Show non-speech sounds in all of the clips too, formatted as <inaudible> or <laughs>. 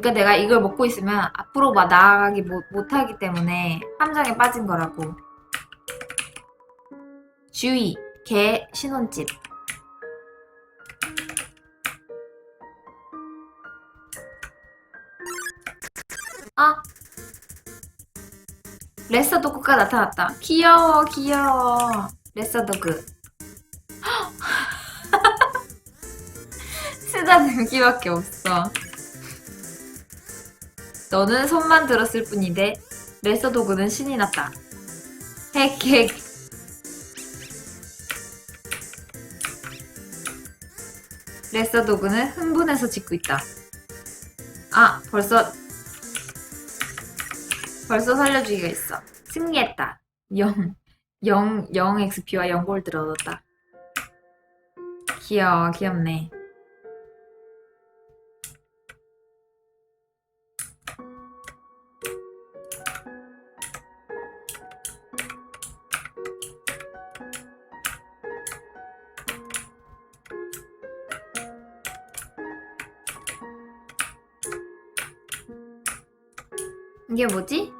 그러니까 내가 이걸 먹고 있으면 앞으로 막 나아가기 못, 못하기 때문에 함정에 빠진 거라고. 주의, 개 신혼집. 아! 레서 도그가 나타났다. 귀여워, 귀여워. 레서 도그. <laughs> 쓰다 등기밖에 없어. 너는 손만 들었을 뿐인데 레서 도그는 신이 났다. 핵핵. 레서 도그는 흥분해서 짖고 있다. 아, 벌써 벌써 살려주기가 있어. 승리했다. 0, 0, 0 XP와 0 골드를 얻었다. 귀여워, 귀엽네. 이게 뭐지?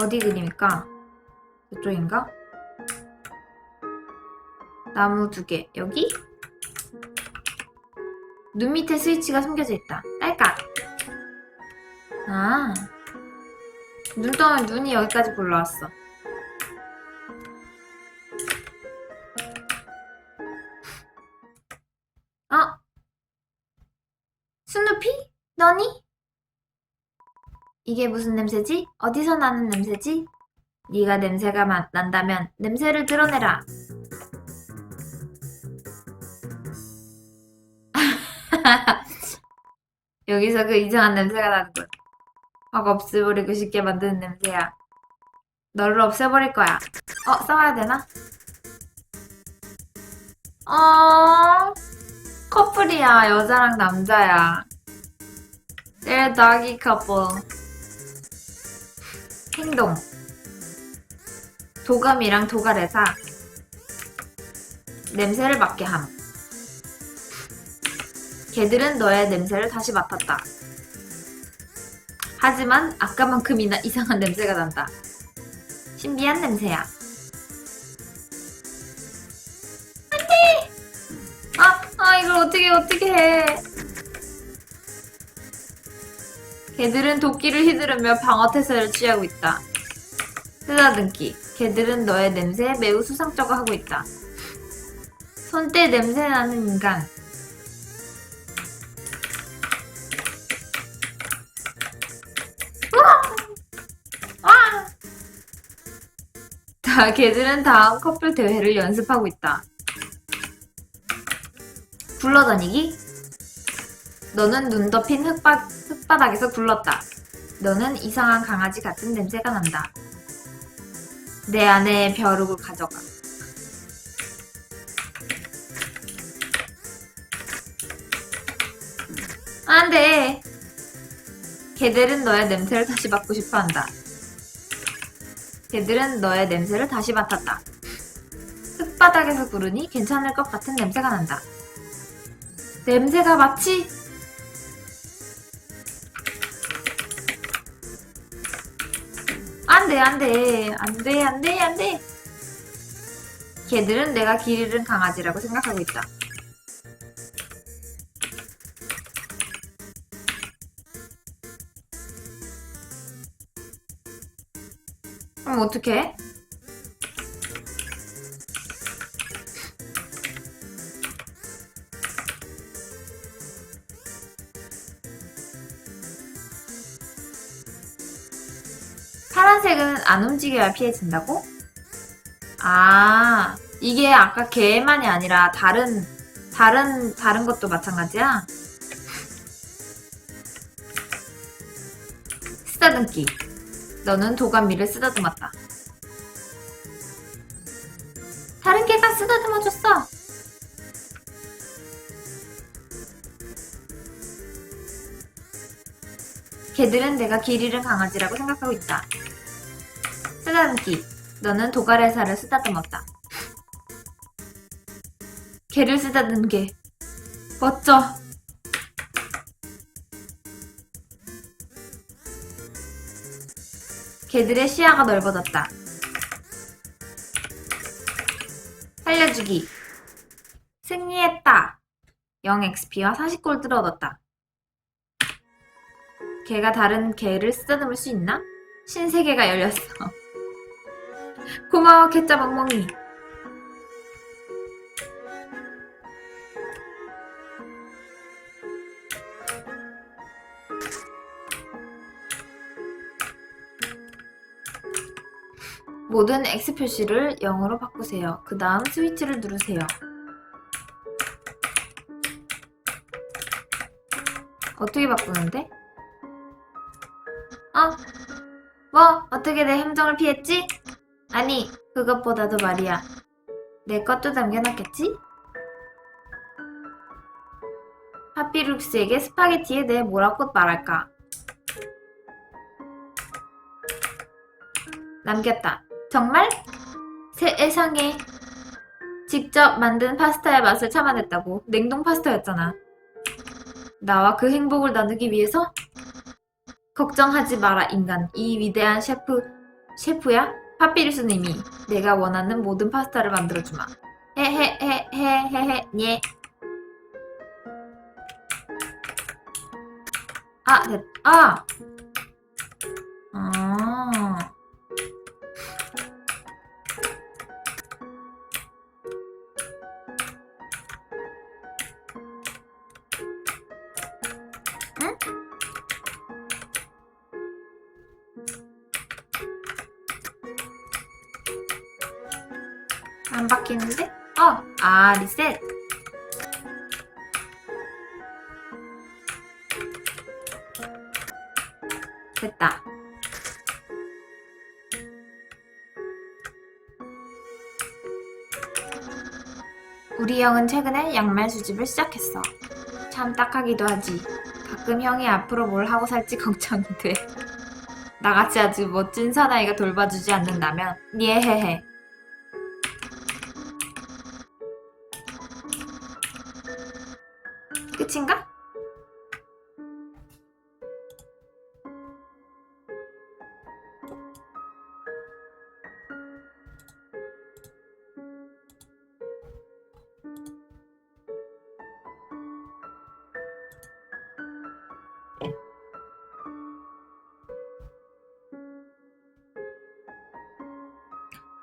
어디 그림일까? 이쪽인가? 나무 두 개. 여기? 눈 밑에 스위치가 숨겨져 있다. 딸깍! 아. 눈 떠면 눈이 여기까지 올라왔어. 어? 이게 무슨 냄새지? 어디서 나는 냄새지? 네가 냄새가 마- 난다면 냄새를 드러내라. <laughs> 여기서 그 이상한 냄새가 나는 거야. 확 없애버리고 싶게 만드는 냄새야. 너를 없애버릴 거야. 어, 싸워야 되나? 어, 커플이야. 여자랑 남자야. They're doggy couple. 행동. 도감이랑 도가래사. 냄새를 맡게 함. 개들은 너의 냄새를 다시 맡았다. 하지만 아까만큼이나 이상한 냄새가 난다. 신비한 냄새야. 안돼! 아, 아 이걸 어떻게 어떻게 해? 개들은 도끼를 휘두르며 방어 태세를 취하고 있다. 쓰다듬기. 개들은 너의 냄새에 매우 수상쩍어 하고 있다. 손때 냄새 나는 인간. 와! 다 개들은 다음 커플 대회를 연습하고 있다. 굴러다니기? 너는 눈 덮인 흙바, 흙바닥에서 굴렀다. 너는 이상한 강아지 같은 냄새가 난다. 내 안에 벼룩을 가져가. 안 돼. 개들은 너의 냄새를 다시 맡고 싶어 한다. 개들은 너의 냄새를 다시 맡았다. 흙바닥에서 구르니 괜찮을 것 같은 냄새가 난다. 냄새가 마치 안 돼, 안 돼. 안 돼, 안 돼, 안 돼. 개들은 내가 길 잃은 강아지라고 생각하고 있다. 그럼 어떡해? 파란색은 안 움직여야 피해진다고? 아, 이게 아까 개만이 아니라 다른, 다른, 다른 것도 마찬가지야? 쓰다듬기. 너는 도감미를 쓰다듬었다. 다른 개가 쓰다듬어줬어. 개들은 내가 길 잃은 강아지라고 생각하고 있다. 쓰다듬기. 너는 도가래사를 쓰다듬었다. 개를 쓰다듬는 개. 멋져. 개들의 시야가 넓어졌다. 살려주기. 승리했다. 0XP와 40골드를 얻었다. 개가 다른 개를 쓰다듬을 수 있나? 신세계가 열렸어. 고마워, 개짜 멍멍이. 모든 X 표시를 0으로 바꾸세요. 그 다음 스위치를 누르세요. 어떻게 바꾸는데? 어? 뭐? 어떻게 내 함정을 피했지? 아니, 그것보다도 말이야. 내 것도 남겨놨겠지? 파피룩스에게 스파게티에 대해 뭐라고 말할까? 남겼다. 정말? 세상에. 직접 만든 파스타의 맛을 참아냈다고. 냉동 파스타였잖아. 나와 그 행복을 나누기 위해서? 걱정하지 마라, 인간. 이 위대한 셰프, 셰프야? 파피루스님이 내가 원하는 모든 파스타를 만들어주마. 헤헤헤헤헤헤, 예. 아, 됐, 아! 아. 안 바뀌는데? 어, 아, 리셋. 됐다. 우리 형은 최근에 양말 수집을 시작했어. 참 딱하기도 하지. 가끔 형이 앞으로 뭘 하고 살지 <laughs> 걱정이 돼. 나같이 아주 멋진 사나이가 돌봐주지 않는다면 예헤헤.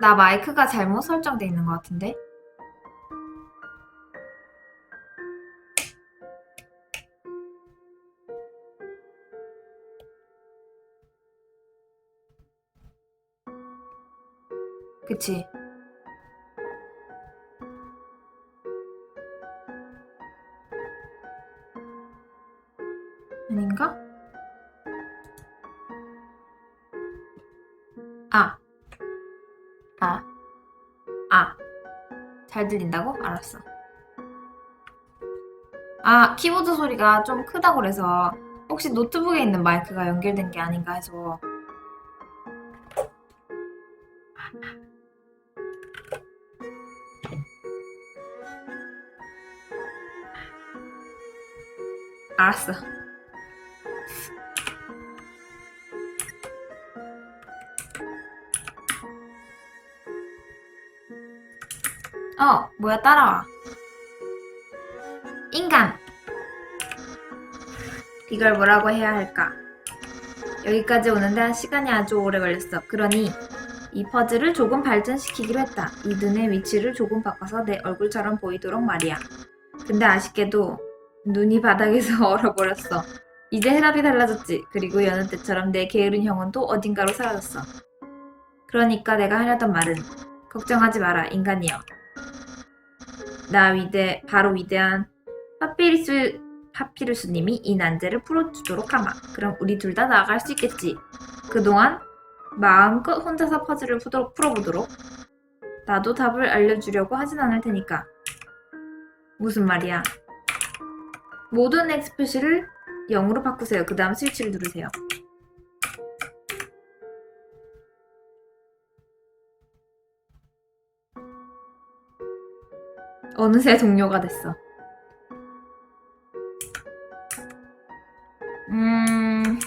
나 마이크가 잘못 설정돼 있는 것 같은데? 그치? 잘 들린다고? 알았어. 아, 키보드 소리가 좀 크다고 그래서 혹시 노트북에 있는 마이크가 연결된 게 아닌가 해서 알았어. 어, 뭐야, 따라와. 인간! 이걸 뭐라고 해야 할까? 여기까지 오는데 한 시간이 아주 오래 걸렸어. 그러니 이 퍼즐을 조금 발전시키기로 했다. 이 눈의 위치를 조금 바꿔서 내 얼굴처럼 보이도록 말이야. 근데 아쉽게도 눈이 바닥에서 <laughs> 얼어버렸어. 이제 해답이 달라졌지. 그리고 여느 때처럼 내 게으른 형은 또 어딘가로 사라졌어. 그러니까 내가 하려던 말은 걱정하지 마라, 인간이여. 나 위대, 바로 위대한 파피루스, 파피루스님이 이 난제를 풀어주도록 하마. 그럼 우리 둘 다 나아갈 수 있겠지. 그동안 마음껏 혼자서 퍼즐을 푸도록, 풀어보도록. 나도 답을 알려주려고 하진 않을 테니까. 무슨 말이야? 모든 X 표시를 0으로 바꾸세요. 그 다음 스위치를 누르세요. 어느새 동료가 됐어. 음.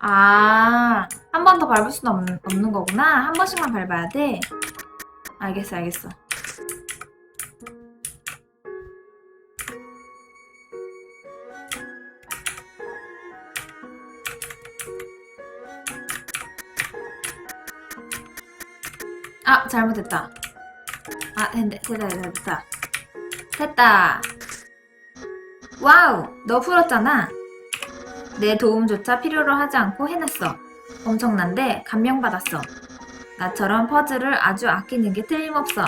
아, 한 번 더 밟을 수는 없는, 없는 거구나. 한 번씩만 밟아야 돼. 알겠어, 알겠어. 잘못했다. 아, 됐다, 됐다, 됐다, 됐다. 됐다. 와우, 너 풀었잖아. 내 도움조차 필요로 하지 않고 해냈어. 엄청난데 감명받았어. 나처럼 퍼즐을 아주 아끼는 게 틀림없어.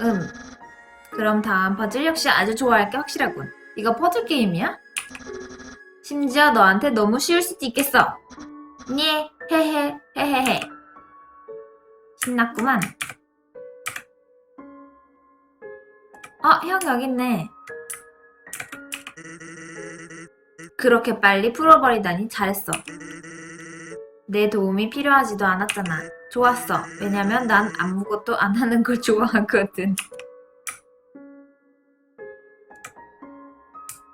음. 그럼 다음 퍼즐 역시 아주 좋아할 게 확실하군. 이거 퍼즐 게임이야? 심지어 너한테 너무 쉬울 수도 있겠어. 네, 헤헤, 헤헤헤. 신났구만. 아, 형 여기 있네. 그렇게 빨리 풀어버리다니 잘했어. 내 도움이 필요하지도 않았잖아. 좋았어. 왜냐면 난 아무것도 안 하는 걸 좋아하거든.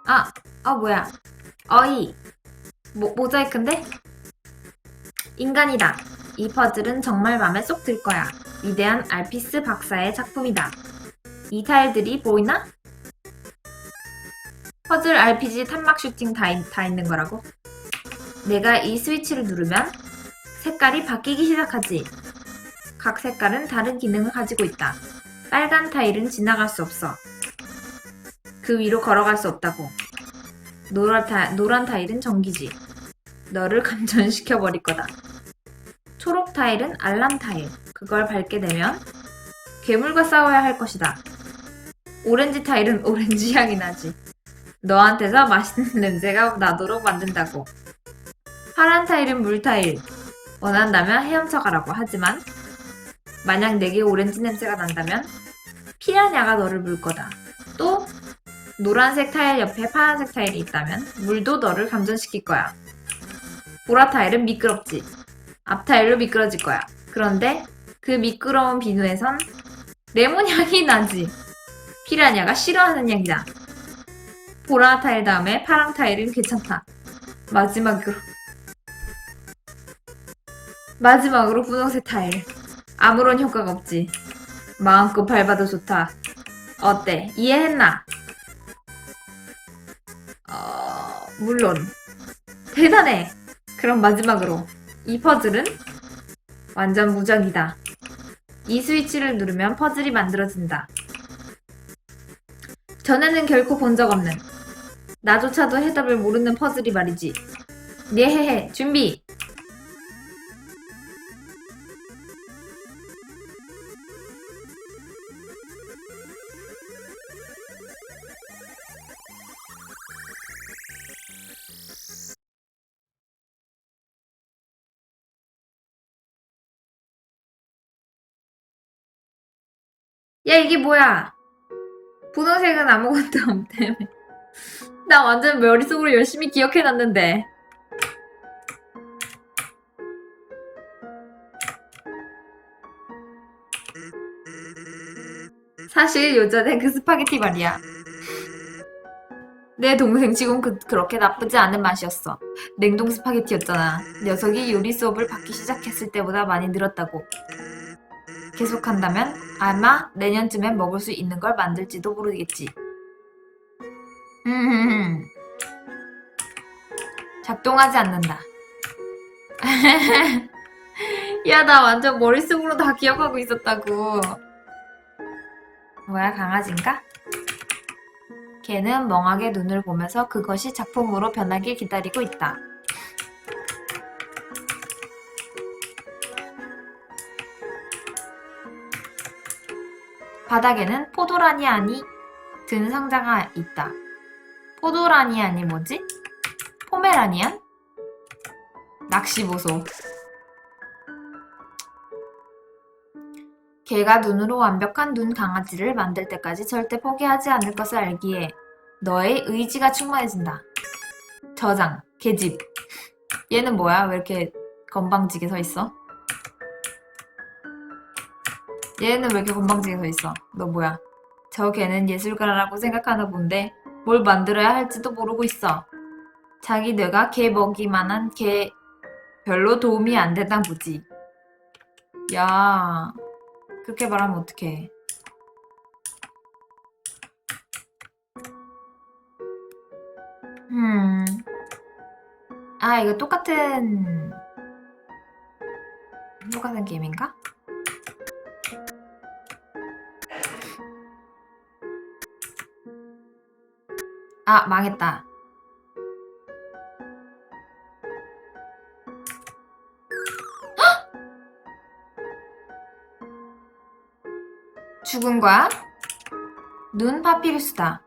아, 아 뭐야. 어이. 모, 모자이크인데? 인간이다. 이 퍼즐은 정말 마음에 쏙 들 거야. 위대한 알피스 박사의 작품이다. 이 타일들이 보이나? 퍼즐 RPG 탄막 슈팅 다, 있- 다 있는 거라고? 내가 이 스위치를 누르면 색깔이 바뀌기 시작하지. 각 색깔은 다른 기능을 가지고 있다. 빨간 타일은 지나갈 수 없어. 그 위로 걸어갈 수 없다고. 노란, 타, 노란 타일은 전기지. 너를 감전시켜 버릴 거다. 초록 타일은 알람 타일. 그걸 밟게 되면 괴물과 싸워야 할 것이다. 오렌지 타일은 오렌지 향이 나지. 너한테서 맛있는 <laughs> 냄새가 나도록 만든다고. 파란 타일은 물 타일. 원한다면 헤엄쳐 가라고 하지만 만약 내게 오렌지 냄새가 난다면 피라냐가 너를 물 거다. 또 노란색 타일 옆에 파란색 타일이 있다면 물도 너를 감전시킬 거야. 보라 타일은 미끄럽지. 앞 타일로 미끄러질 거야. 그런데 그 미끄러운 비누에선 레몬 향이 나지. 피라냐가 싫어하는 향이다. 보라 타일 다음에 파랑 타일은 괜찮다. 마지막으로 마지막으로 분홍색 타일. 아무런 효과가 없지. 마음껏 밟아도 좋다. 어때? 이해했나? 어, 물론. 대단해! 그럼 마지막으로. 이 퍼즐은 완전 무적이다. 이 스위치를 누르면 퍼즐이 만들어진다. 전에는 결코 본 적 없는 나조차도 해답을 모르는 퍼즐이 말이지. 네헤헤, 준비! 야, 이게 뭐야? 분홍색은 아무것도 없다며. 나 완전 머릿속으로 열심히 기억해놨는데. 사실 요전에 그 스파게티 말이야. 내 동생 치곤 그, 그렇게 나쁘지 않은 맛이었어. 냉동 스파게티였잖아. 녀석이 요리 수업을 받기 시작했을 때보다 많이 늘었다고. 계속한다면 아마 내년쯤엔 먹을 수 있는 걸 만들지도 모르겠지. 음, 작동하지 않는다. <laughs> 야, 나 완전 머릿속으로 다 기억하고 있었다고. 뭐야, 강아지인가? 걔는 멍하게 눈을 보면서 그것이 작품으로 변하길 기다리고 있다. 바닥에는 포도라니안이 든 상자가 있다. 포도라니안이 뭐지? 포메라니안? 낚시보소. 걔가 눈으로 완벽한 눈 강아지를 만들 때까지 절대 포기하지 않을 것을 알기에 너의 의지가 충만해진다. 저장, 계집. 얘는 뭐야? 왜 이렇게 건방지게 서 있어? 얘는 왜 이렇게 건방지게 서 있어? 너 뭐야? 저 걔는 예술가라고 생각하나 본데 뭘 만들어야 할지도 모르고 있어. 자기 뇌가 개 먹이만한 개 별로 도움이 안 되나 보지. 야, 그렇게 말하면 어떡해. 음. 아, 이거 똑같은, 똑같은 게임인가? 아, 망했다. <gasps> 죽은과 눈 파피루스다.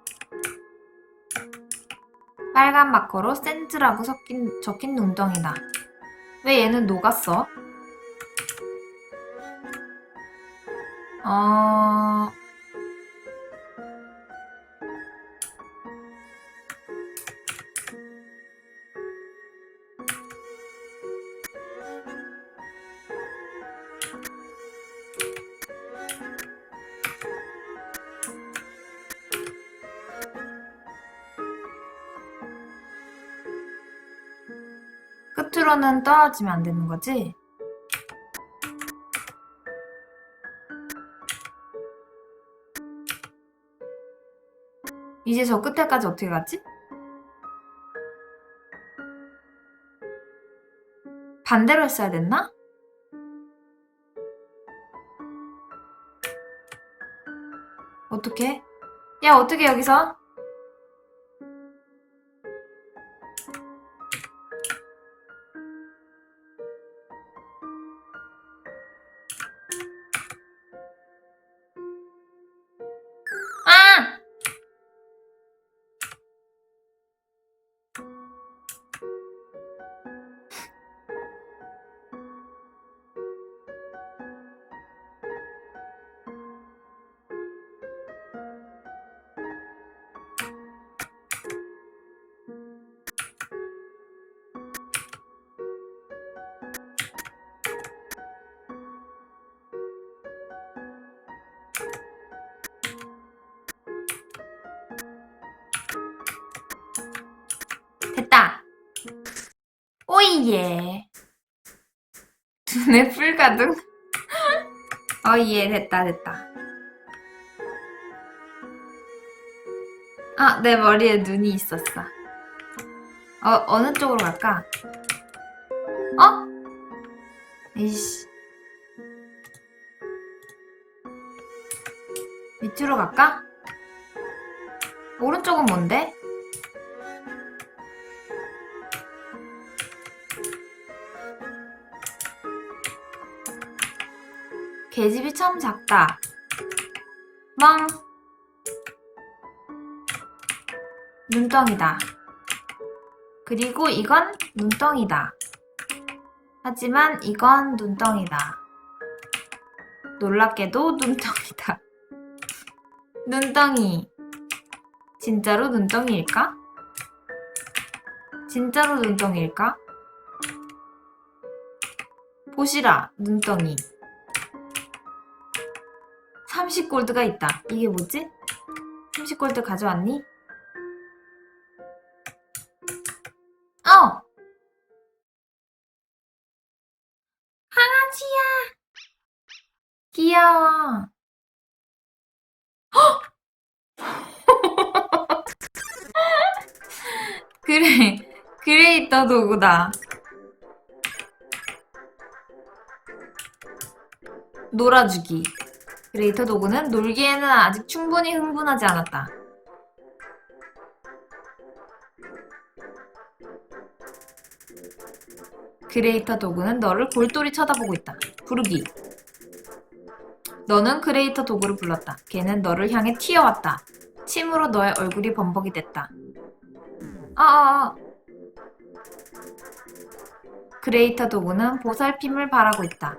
빨간 마커로 센즈라고 섞인, 적힌 눈덩이다. 왜 얘는 녹았어? 어... 끝으로는 떨어지면 안 되는 거지? 이제 저 끝에까지 어떻게 갔지? 반대로 했어야 됐나? 어떻게? 야, 어떻게 여기서? <laughs> 오이예. 눈에 풀 가득. <laughs> 어이예, 됐다, 됐다. 아, 내 머리에 눈이 있었어. 어, 어느 쪽으로 갈까? 어? 이씨. 밑으로 갈까? 오른쪽은 뭔데? 계집이 참 작다. 멍. 눈덩이다. 그리고 이건 눈덩이다. 하지만 이건 눈덩이다. 놀랍게도 눈덩이다. <laughs> 눈덩이. 진짜로 눈덩이일까? 진짜로 눈덩이일까? 보시라, 눈덩이. 30골드가 있다. 이게 뭐지? 30골드 가져왔니? 어! 강아지야! 귀여워. 헉! <laughs> 그래, 그레이터 도구다. 놀아주기. 그레이터 도구는 놀기에는 아직 충분히 흥분하지 않았다. 그레이터 도구는 너를 골똘히 쳐다보고 있다. 부르기. 너는 그레이터 도구를 불렀다. 걔는 너를 향해 튀어왔다. 침으로 너의 얼굴이 범벅이 됐다. 아, 아, 아. 그레이터 도구는 보살핌을 바라고 있다.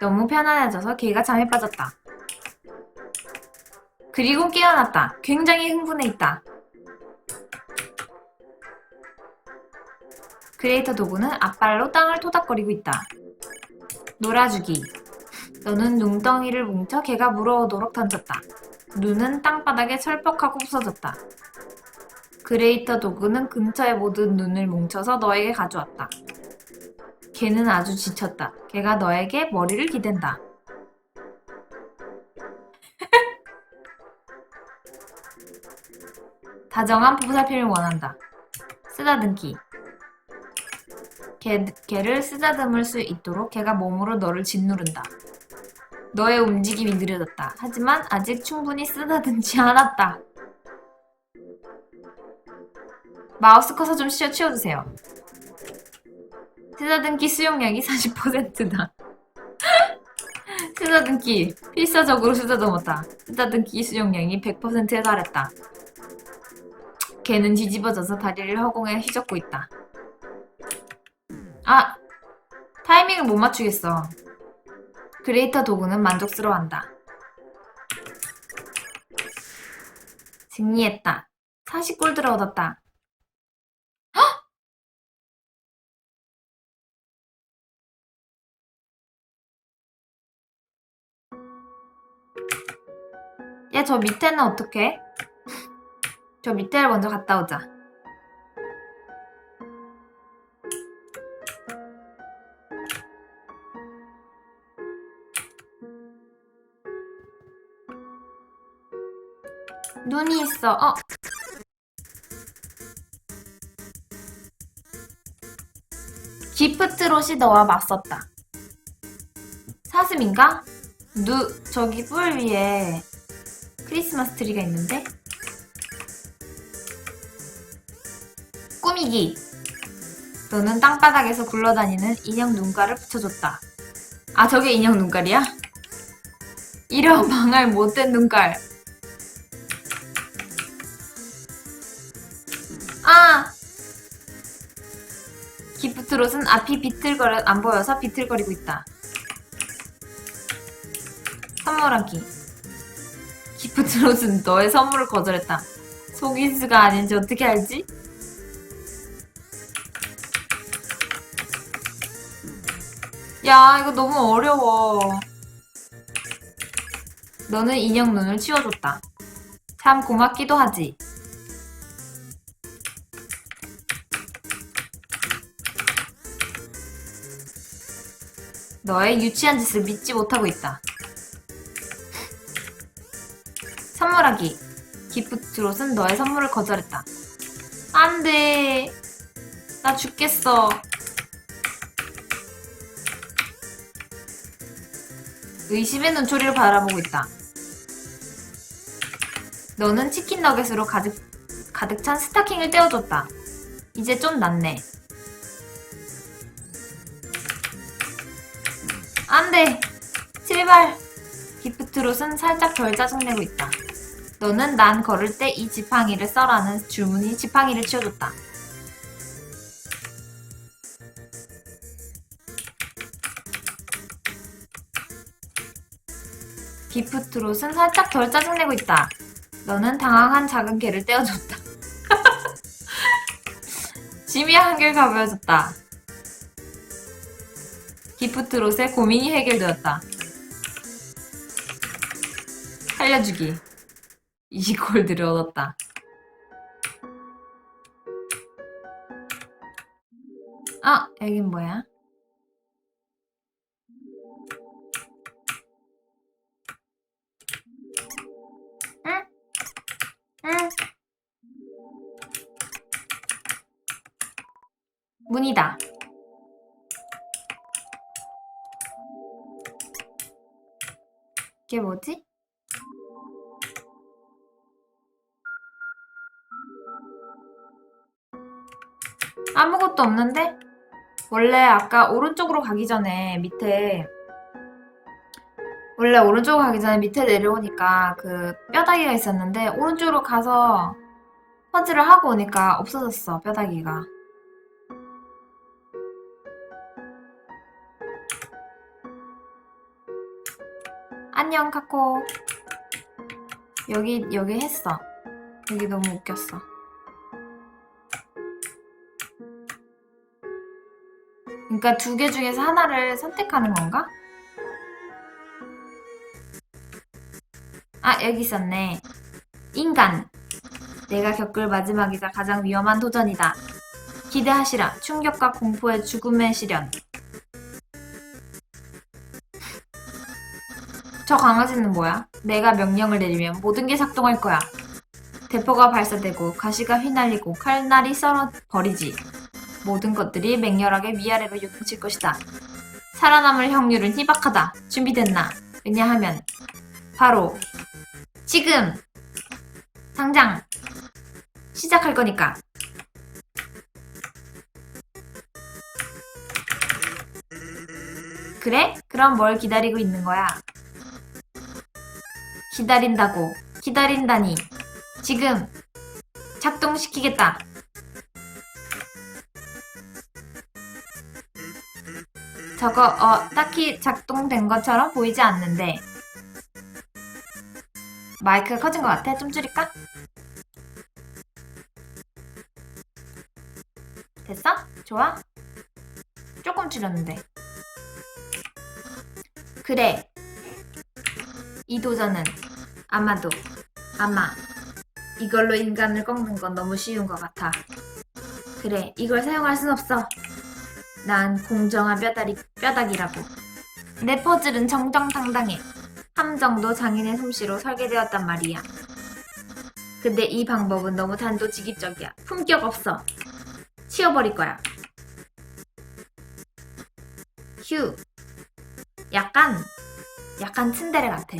너무 편안해져서 개가 잠에 빠졌다. 그리고 깨어났다. 굉장히 흥분해 있다. 크리에이터 도구는 앞발로 땅을 토닥거리고 있다. 놀아주기. 너는 눈덩이를 뭉쳐 개가 물어오도록 던졌다. 눈은 땅바닥에 철퍽하고 부서졌다. 그레이터 도구는 근처의 모든 눈을 뭉쳐서 너에게 가져왔다. 개는 아주 지쳤다. 개가 너에게 머리를 기댄다. <laughs> 다정한 보살핌을 원한다. 쓰다듬기. 개, 개를 쓰다듬을 수 있도록 개가 몸으로 너를 짓누른다. 너의 움직임이 느려졌다. 하지만 아직 충분히 쓰다듬지 않았다. 마우스 커서 좀 쉬어 치워주세요. 쓰다듬기 수용량이 40%다. <laughs> 쓰다듬기 필사적으로 쓰다듬었다. 쓰다듬기 수용량이 100%에 달했다. 개는 뒤집어져서 다리를 허공에 휘젓고 있다. 아! 타이밍을 못 맞추겠어. 크리에이터 도구는 만족스러워한다. 승리했다. 40골드를 얻었다. 저 밑에는 어떡해? 저 밑에를 먼저 갔다 오자. 눈이 있어. 어. 기프트롯이 너와 맞섰다. 사슴인가? 누, 저기 뿔 위에 크리스마스 트리가 있는데? 꾸미기. 너는 땅바닥에서 굴러다니는 인형 눈깔을 붙여줬다. 아, 저게 인형 눈깔이야? 이런 <laughs> 망할 못된 눈깔. 아! 기프트롯은 앞이 비틀거려 안 보여서 비틀거리고 있다. 선물하기. 기프트롯은 너의 선물을 거절했다. 속이수가 아닌지 어떻게 알지? 야, 이거 너무 어려워. 너는 인형 눈을 치워줬다. 참 고맙기도 하지. 너의 유치한 짓을 믿지 못하고 있다. 선물하기. 기프트롯은 너의 선물을 거절했다. 안 돼. 나 죽겠어. 의심의 눈초리를 바라보고 있다. 너는 치킨 너겟으로 가득, 가득 찬 스타킹을 떼어줬다. 이제 좀 낫네. 안 돼! 제발! 기프트롯은 살짝 덜 짜증내고 있다. 너는 난 걸을 때 이 지팡이를 써라는 주문이 지팡이를 치워줬다. 기프트롯은 살짝 덜 짜증내고 있다. 너는 당황한 작은 개를 떼어줬다. <laughs> 짐이 한결 가벼워졌다. 기프트롯의 고민이 해결되었다. 살려주기. 20골드를 얻었다. 아, 여긴 뭐야? 문이다. 이게 뭐지? 아무것도 없는데? 원래 아까 오른쪽으로 가기 전에 밑에 원래 오른쪽으로 가기 전에 밑에 내려오니까 그 뼈다귀가 있었는데 오른쪽으로 가서 퍼즐을 하고 오니까 없어졌어 뼈다귀가. 안녕 카코. 여기 여기 했어. 여기 너무 웃겼어. 그러니까 두 개 중에서 하나를 선택하는 건가? 아 여기 있었네. 인간. 내가 겪을 마지막이자 가장 위험한 도전이다. 기대하시라. 충격과 공포의 죽음의 시련. 저 강아지는 뭐야? 내가 명령을 내리면 모든 게 작동할 거야. 대포가 발사되고 가시가 휘날리고 칼날이 썰어 버리지. 모든 것들이 맹렬하게 위아래로 요동칠 것이다. 살아남을 확률은 희박하다. 준비됐나? 왜냐하면 바로 지금 당장 시작할 거니까. 그래? 그럼 뭘 기다리고 있는 거야? 기다린다고. 기다린다니. 지금 작동시키겠다. 저거 어 딱히 작동된 것처럼 보이지 않는데 마이크가 커진 것 같아? 좀 줄일까? 됐어? 좋아? 조금 줄였는데 그래 이 도전은 아마도 아마 이걸로 인간을 꺾는 건 너무 쉬운 것 같아 그래 이걸 사용할 순 없어 난 공정한 뼈다리, 뼈다귀라고. 내 퍼즐은 정정당당해. 함정도 장인의 솜씨로 설계되었단 말이야. 근데 이 방법은 너무 단도직입적이야. 품격 없어. 치워버릴 거야. 휴. 약간 약간 츤데레 같아.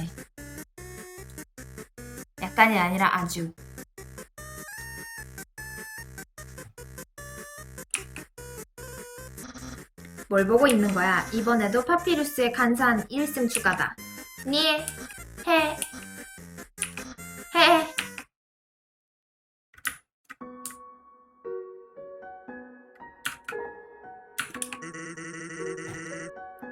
약간이 아니라 아주 뭘 보고 있는 거야? 이번에도 파피루스의 간사한 1승 추가다. 니, 해, 해.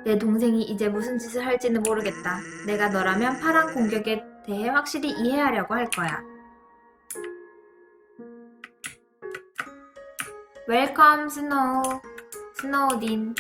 내 동생이 이제 무슨 짓을 할지는 모르겠다. 내가 너라면 파란 공격에 대해 확실히 이해하려고 할 거야. 웰컴 스노우. 스노우딘.